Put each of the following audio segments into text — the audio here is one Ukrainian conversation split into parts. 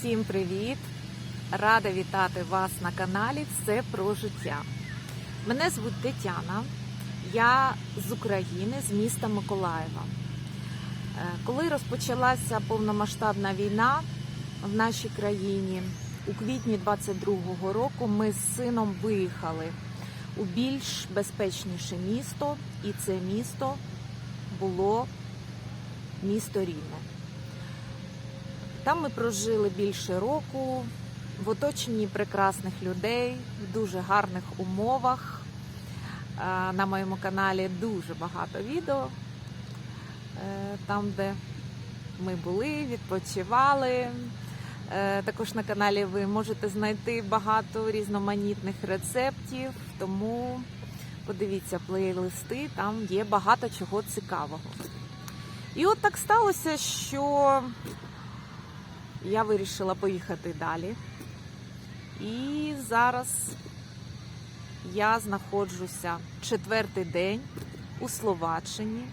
Усім привіт! Рада вітати вас на каналі Все про життя. Мене звуть Тетяна, я з України, з міста Миколаєва. Е, Коли розпочалася повномасштабна війна в нашій країні, у квітні 22-го року ми з сином виїхали у більш безпечніше місто, і це місто було місто Рівне. Там ми прожили більше року в оточенні прекрасних людей, в дуже гарних умовах. Е, На моєму каналі дуже багато відео, е, там, де ми були, відпочивали. Е, Також на каналі ви можете знайти багато різноманітних рецептів, тому подивіться плейлисти, там є багато чого цікавого. І от так сталося, що я вирішила поїхати далі. І зараз я знаходжуся четвертий день у Словаччині,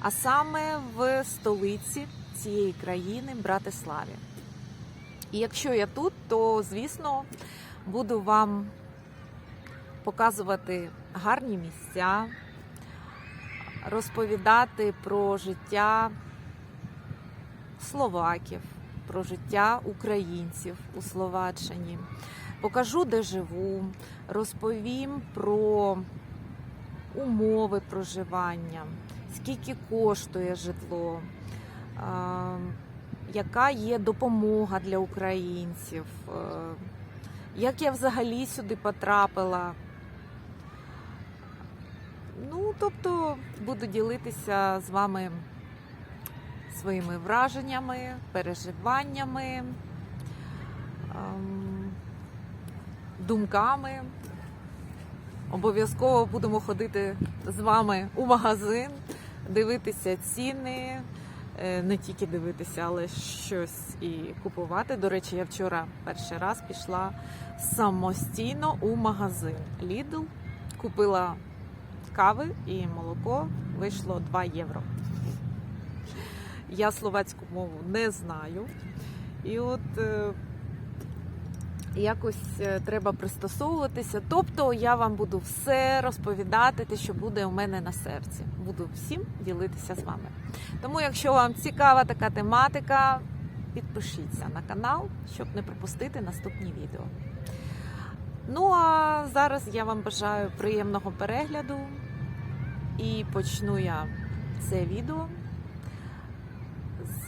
а саме в столиці цієї країни Братиславі. І якщо я тут, то звісно буду вам показувати гарні місця, розповідати про життя словаків, про життя українців у Словаччині. Покажу, де живу, розповім про умови проживання, скільки коштує житло, яка є допомога для українців, е, як я взагалі сюди потрапила. Ну, тобто буду ділитися з вами своїми враженнями, переживаннями, ем, думками. Обов'язково будемо ходити з вами у магазин, дивитися ціни, е, не тільки дивитися, але щось і купувати. До речі, я вчора перший раз пішла самостійно у магазин Lidl, купила кави і молоко, вийшло 2 євро. Я словацьку мову не знаю. І от е, якось е, треба пристосовуватися. Тобто я вам буду все розповідати, те, що буде у мене на серці. Буду всім ділитися з вами. Тому, якщо вам цікава така тематика, підпишіться на канал, щоб не пропустити наступні відео. Ну а зараз я вам бажаю приємного перегляду і почну я це відео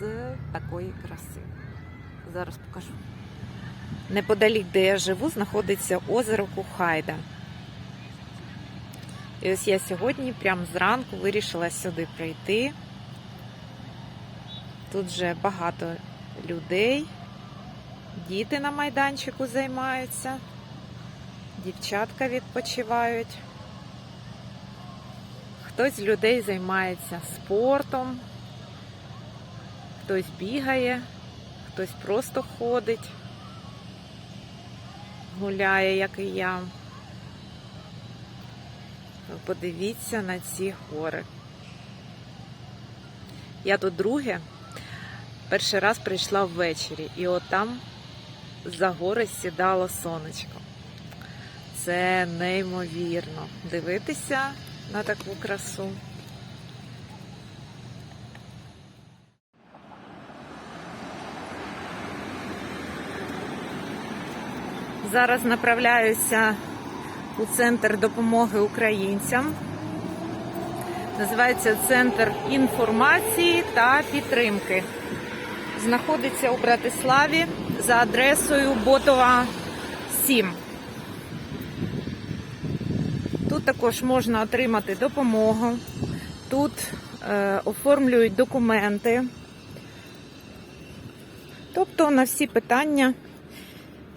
з такої краси. Зараз покажу. Неподалік, де я живу, знаходиться озеро Кухайда. І ось я сьогодні, прямо зранку, вирішила сюди прийти. Тут вже багато людей, діти на майданчику займаються, дівчатка відпочивають. Хтось з людей займається спортом, хтось бігає, хтось просто ходить, гуляє, як і я. Подивіться на ці гори. Я тут друге, перший раз прийшла ввечері, і от там за гори сідало сонечко. Це неймовірно дивитися на таку красу. Зараз направляюся у центр допомоги українцям. Називається Центр інформації та підтримки. Знаходиться у Братиславі за адресою Ботова 7. Тут також можна отримати допомогу. Тут е, оформлюють документи. Тобто на всі питання,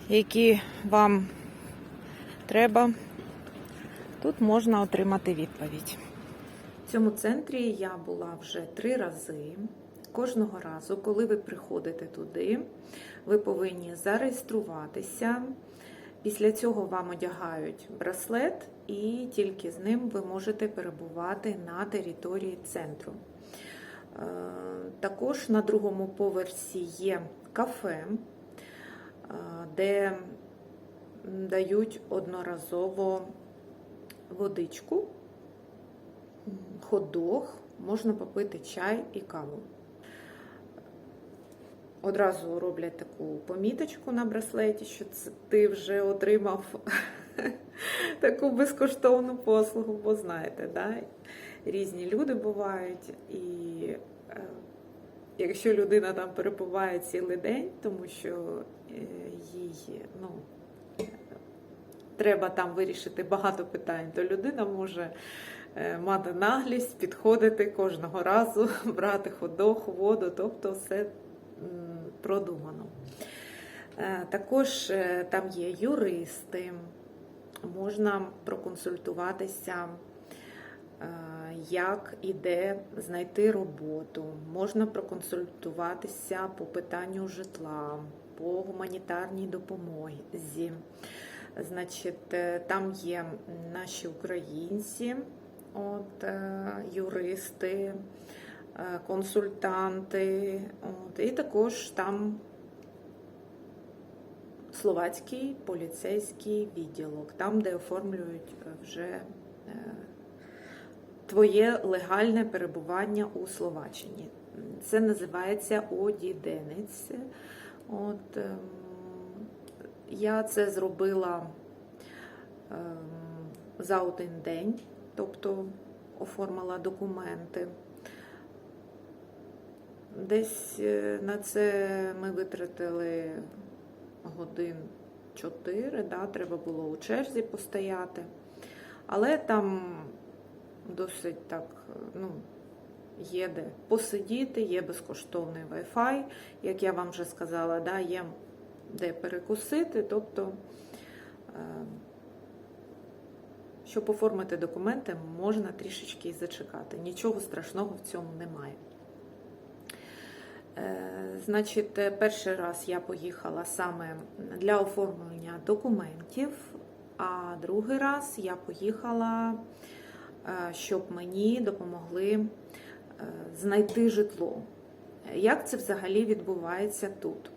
які вам треба, тут можна отримати відповідь. В цьому центрі я була вже три рази. Кожного разу, коли ви приходите туди, ви повинні зареєструватися. Після цього вам одягають браслет, і тільки з ним ви можете перебувати на території центру. Е, Також на другому поверсі є кафе. Де дають одноразово водичку, ходох, можна попити чай і каву. Одразу роблять таку поміточку на браслеті, що ти вже отримав таку безкоштовну послугу, бо знаєте, да? різні люди бувають, і е, якщо людина там перебуває цілий день, тому що е, їй ну, треба там вирішити багато питань, то людина може е, мати наглість, підходити кожного разу, брати ходох, воду, тобто все продумано. Е, Також е, там є юристи, можна проконсультуватися, як і де знайти роботу, можна проконсультуватися по питанню житла, по гуманітарній допомозі. Значить, е, там є наші українці, от, е, юристи, е, консультанти, от, і також там словацький поліцейський відділок, там, де оформлюють вже твоє легальне перебування у Словаччині. Це називається одіденець. От, ем, я це зробила ем, за один день, тобто оформила документи. Десь е, на це ми витратили годин 4, да, треба було у черзі постояти. Але там досить так, ну, є де посидіти, є безкоштовний Wi-Fi, як я вам вже сказала, да, є де перекусити. Тобто, е, щоб оформити документи, можна трішечки і зачекати. Нічого страшного в цьому немає. Е, Значить, е, перший раз я поїхала саме для оформлення документів, а другий раз я поїхала, щоб мені допомогли знайти житло. Як це взагалі відбувається тут?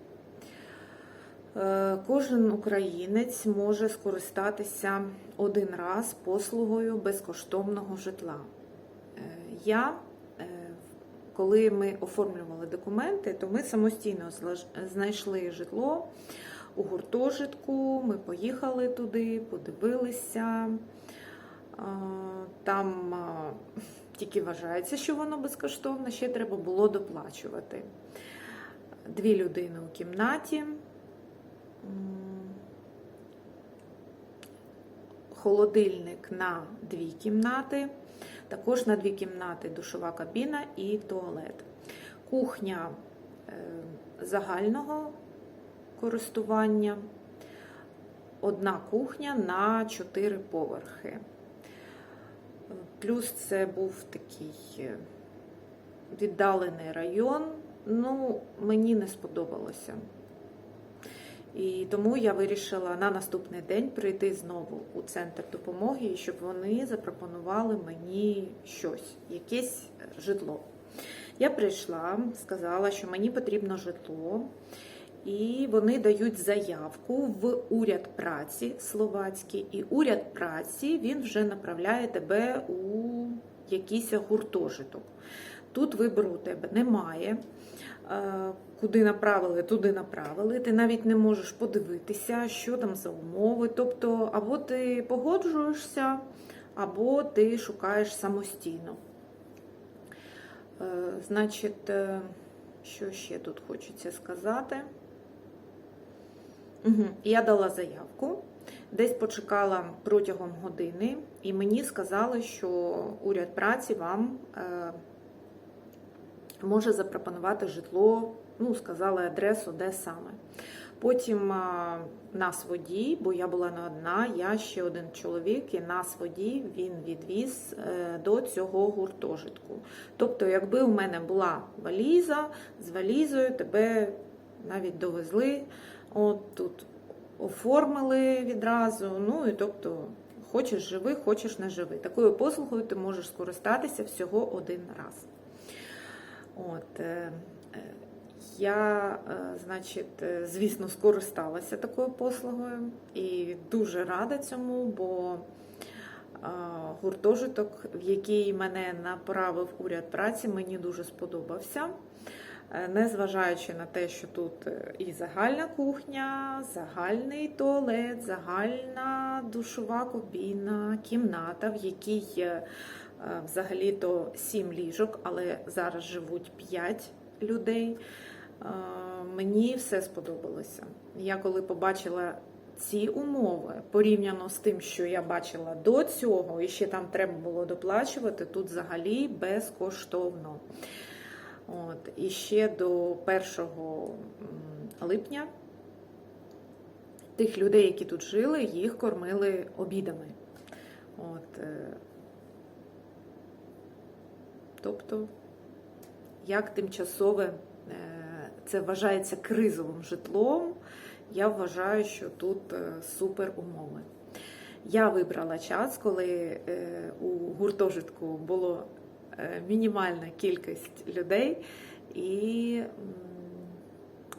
Е, Кожен українець може скористатися один раз послугою безкоштовного житла. Е, Я е, коли ми оформлювали документи, то ми самостійно знайшли житло у гуртожитку. Ми поїхали туди, подивилися. Там тільки вважається, що воно безкоштовне, ще треба було доплачувати. Дві людини у кімнаті. Холодильник на дві кімнати. Також на дві кімнати душова кабіна і туалет. Кухня е, загального користування. Одна кухня на 4 поверхи. Плюс це був такий е, віддалений район. Ну, мені не сподобалося. І тому я вирішила на наступний день прийти знову у центр допомоги, щоб вони запропонували мені щось, якесь житло. Я прийшла, сказала, що мені потрібно житло, і вони дають заявку в уряд праці словацький. І уряд праці він вже направляє тебе у якийсь гуртожиток. Тут вибору у тебе немає. Е, Куди направили, туди направили. Ти навіть не можеш подивитися, що там за умови. Тобто, або ти погоджуєшся, або ти шукаєш самостійно. Е, Значить, е, що ще тут хочеться сказати? Угу. Я дала заявку, десь почекала протягом години, і мені сказали, що уряд праці вам е, може запропонувати житло, ну, сказали адресу, де саме. Потім а, нас водій, бо я була не одна, я ще один чоловік, і нас водій він відвіз е, до цього гуртожитку. Тобто, якби у мене була валіза, з валізою тебе навіть довезли, от тут оформили відразу. Ну і тобто, хочеш живи, хочеш не живи. Такою послугою ти можеш скористатися всього один раз. От, е, е, я, е, значить, звісно, скористалася такою послугою і дуже рада цьому, бо гуртожиток, в який мене направив уряд праці, мені дуже сподобався. Е, Незважаючи на те, що тут е, і загальна кухня, загальний туалет, загальна душова кабіна, кімната, в якій е, взагалі-то 7 ліжок, але зараз живуть 5 людей. Мені все сподобалося. Я коли побачила ці умови порівняно з тим, що я бачила до цього, і ще там треба було доплачувати, тут взагалі безкоштовно. От, і ще до 1 липня тих людей, які тут жили, їх кормили обідами. От, е, тобто, як тимчасове е, це вважається кризовим житлом, я вважаю, що тут е, супер умови. Я вибрала час, коли у гуртожитку було мінімальна кількість людей, і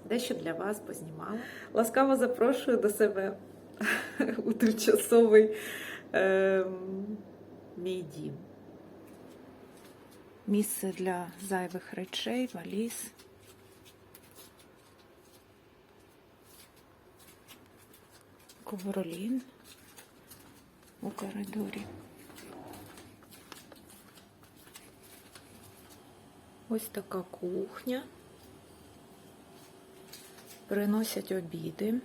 дещо для вас познімала. Ласкаво запрошую до себе у тимчасовий е, мій дім. Місце для зайвих речей, валіз. Ковролін у коридорі. Ось така кухня. Приносять обіди.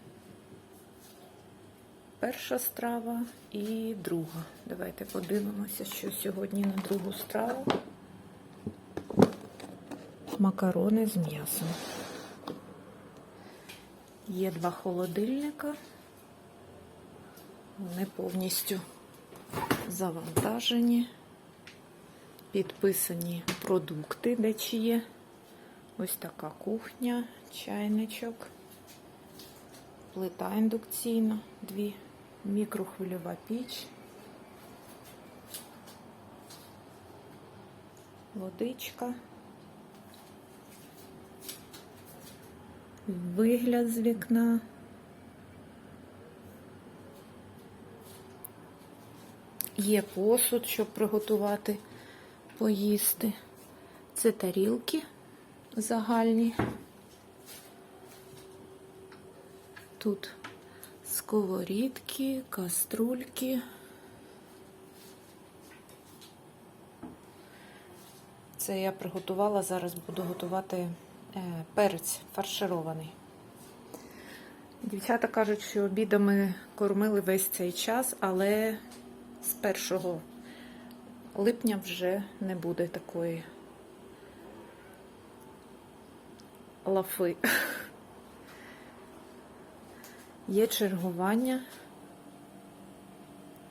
Перша страва і друга. Давайте подивимося, що сьогодні на другу страву. Макарони з м'ясом. Є два холодильника. Вони повністю завантажені, підписані продукти, де чи є. Ось така кухня, чайничок, плита індукційна, дві мікрохвильова піч, водичка, вигляд з вікна. Є посуд, щоб приготувати, поїсти. Це тарілки загальні. Тут сковорідки, каструльки. Це я приготувала, зараз буду готувати е, перець фарширований. Дівчата кажуть, що обідами кормили весь цей час, але з 1 липня вже не буде такої лафи. Є чергування.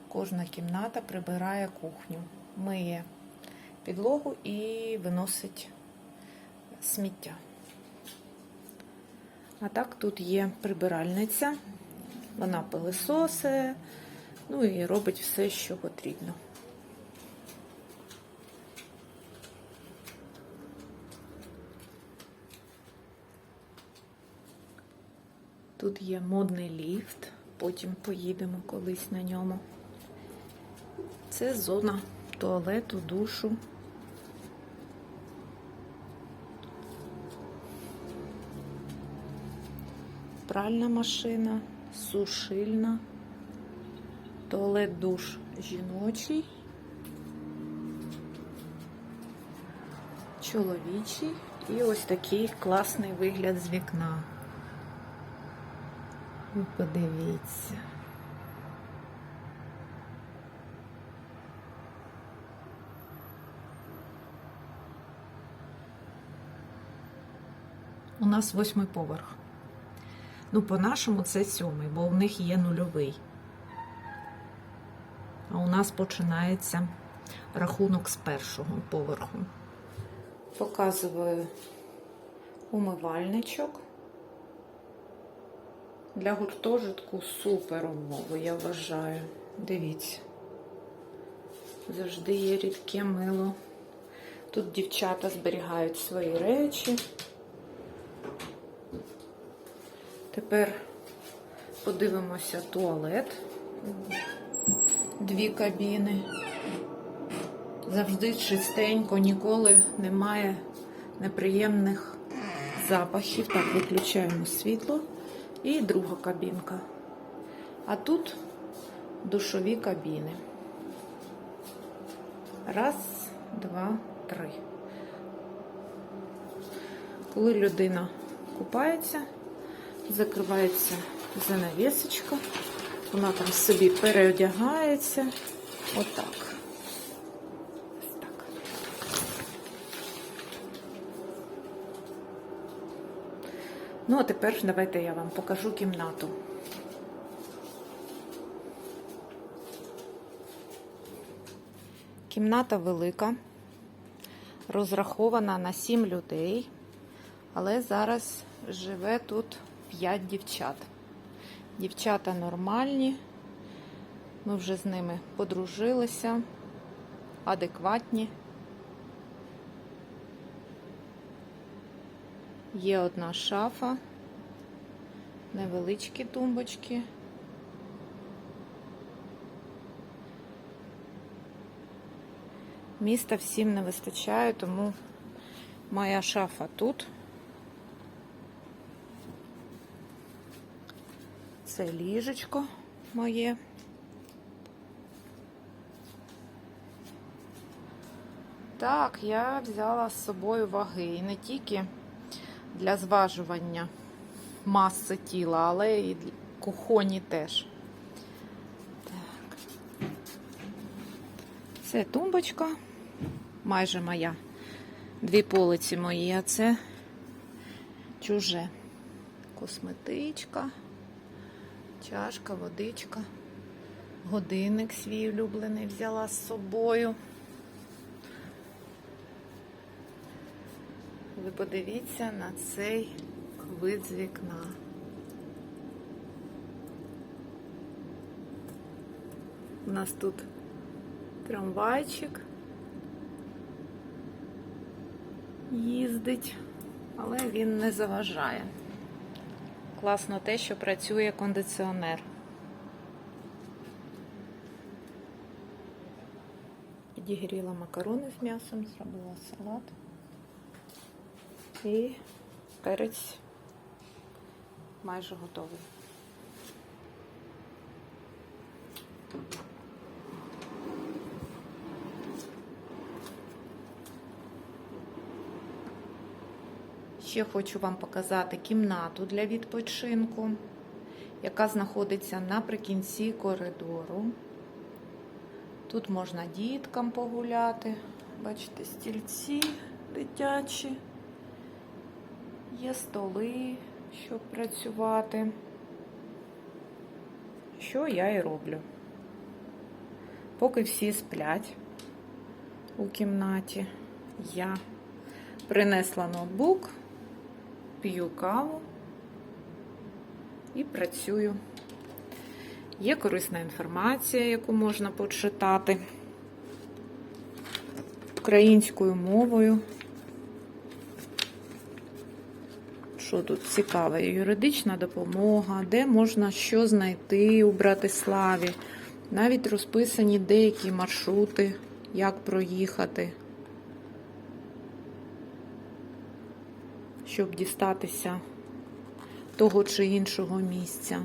Кожна кімната прибирає кухню, миє підлогу і виносить сміття. А так тут є прибиральниця, вона пилисосе, ну і робить все, що потрібно. Тут є модний ліфт, потім поїдемо колись на ньому. Це зона туалету, душу. Пральна машина, сушильна, туалет душ жіночий, чоловічий і ось такий класний вигляд з вікна. Ви подивіться. У нас восьмий поверх. Ну, по-нашому це сьомий, бо у них є нульовий. А у нас починається рахунок з першого поверху. Показую умивальничок. Для гуртожитку супер умови, я вважаю. Дивіться. Завжди є рідке мило. Тут дівчата зберігають свої речі. Тепер подивимося туалет. Дві кабіни. Завжди чистенько, ніколи немає неприємних запахів. Так, виключаємо світло. І друга кабінка. А тут душові кабіни. Раз, два, три. Коли людина купається, закривається занавісочка, вона там собі переодягається. Отак. Ну, а тепер давайте я вам покажу кімнату. Кімната велика, розрахована на 7 людей, але зараз живе тут 5 дівчат. Дівчата нормальні, ми вже з ними подружилися, адекватні. Є одна шафа, невеличкі тумбочки. Міста всім не вистачає, тому моя шафа тут. Це ліжечко моє. Так, я взяла з собою ваги і не тільки для зважування маси тіла, але і кухоні теж. Так. Це тумбочка, майже моя. Дві полиці мої, а це чуже. Косметичка, чашка, водичка, годинник свій улюблений взяла з собою. Ви подивіться на цей вид з вікна. У нас тут трамвайчик їздить, але він не заважає. Класно те, що працює кондиціонер. Підігріла макарони з м'ясом, зробила салат. І перець майже готовий. Ще хочу вам показати кімнату для відпочинку, яка знаходиться наприкінці коридору. Тут можна діткам погуляти. Бачите, стільці дитячі. Є столи, щоб працювати. Що я і роблю. Поки всі сплять у кімнаті, я принесла ноутбук, п'ю каву і працюю. Є корисна інформація, яку можна почитати українською мовою. Що тут цікаве? Юридична допомога, де можна що знайти у Братиславі. Навіть розписані деякі маршрути, як проїхати, щоб дістатися того чи іншого місця.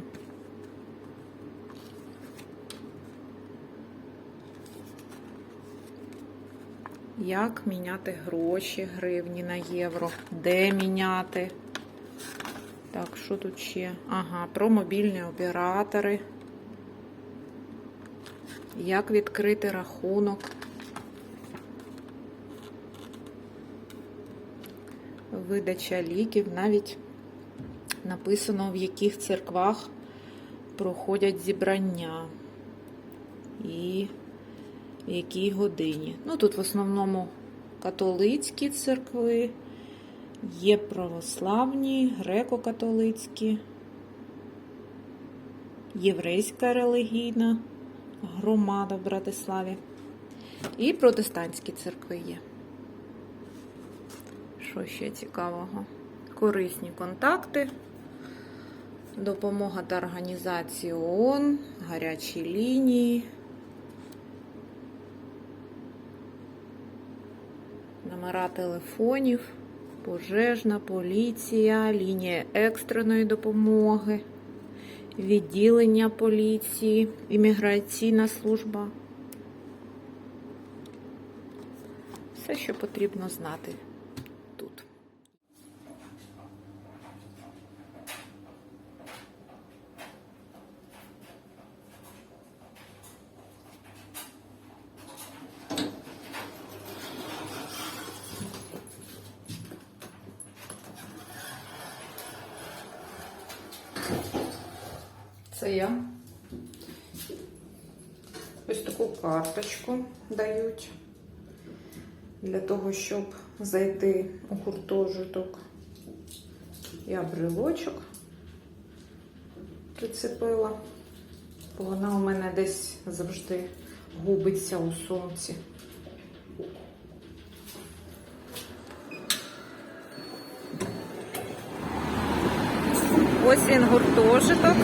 Як міняти гроші, гривні на євро, де міняти. Так, що тут ще? Ага, про мобільні оператори. Як відкрити рахунок. Видача ліків, навіть написано, в яких церквах проходять зібрання і в якій годині. Ну, тут в основному католицькі церкви. Є православні, греко-католицькі, єврейська релігійна громада в Братиславі і протестантські церкви є. Що ще цікавого? Корисні контакти. Допомога та організації ООН, гарячі лінії. Номера телефонів, пожежна, поліція, лінія екстреної допомоги, відділення поліції, імміграційна служба. Все, що потрібно знати тут. Це я. Ось таку карточку дають для того, щоб зайти у гуртожиток. Я брелочок прицепила, бо вона у мене десь завжди губиться у сумці. Ось він гуртожиток.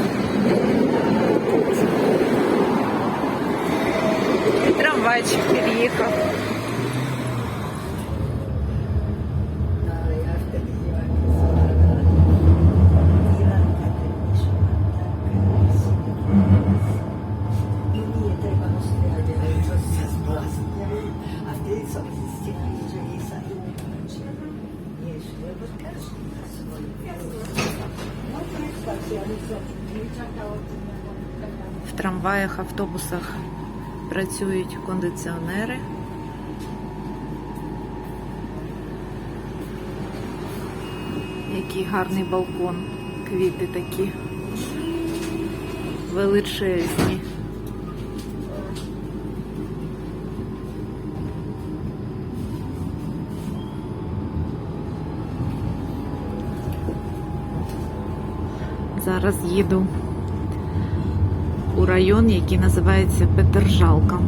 Трамвайчик під'їхав. Трамваях, автобусах працюють кондиціонери. Який гарний балкон. Квіти такі величезні. Зараз їду район, який називається Петержалка.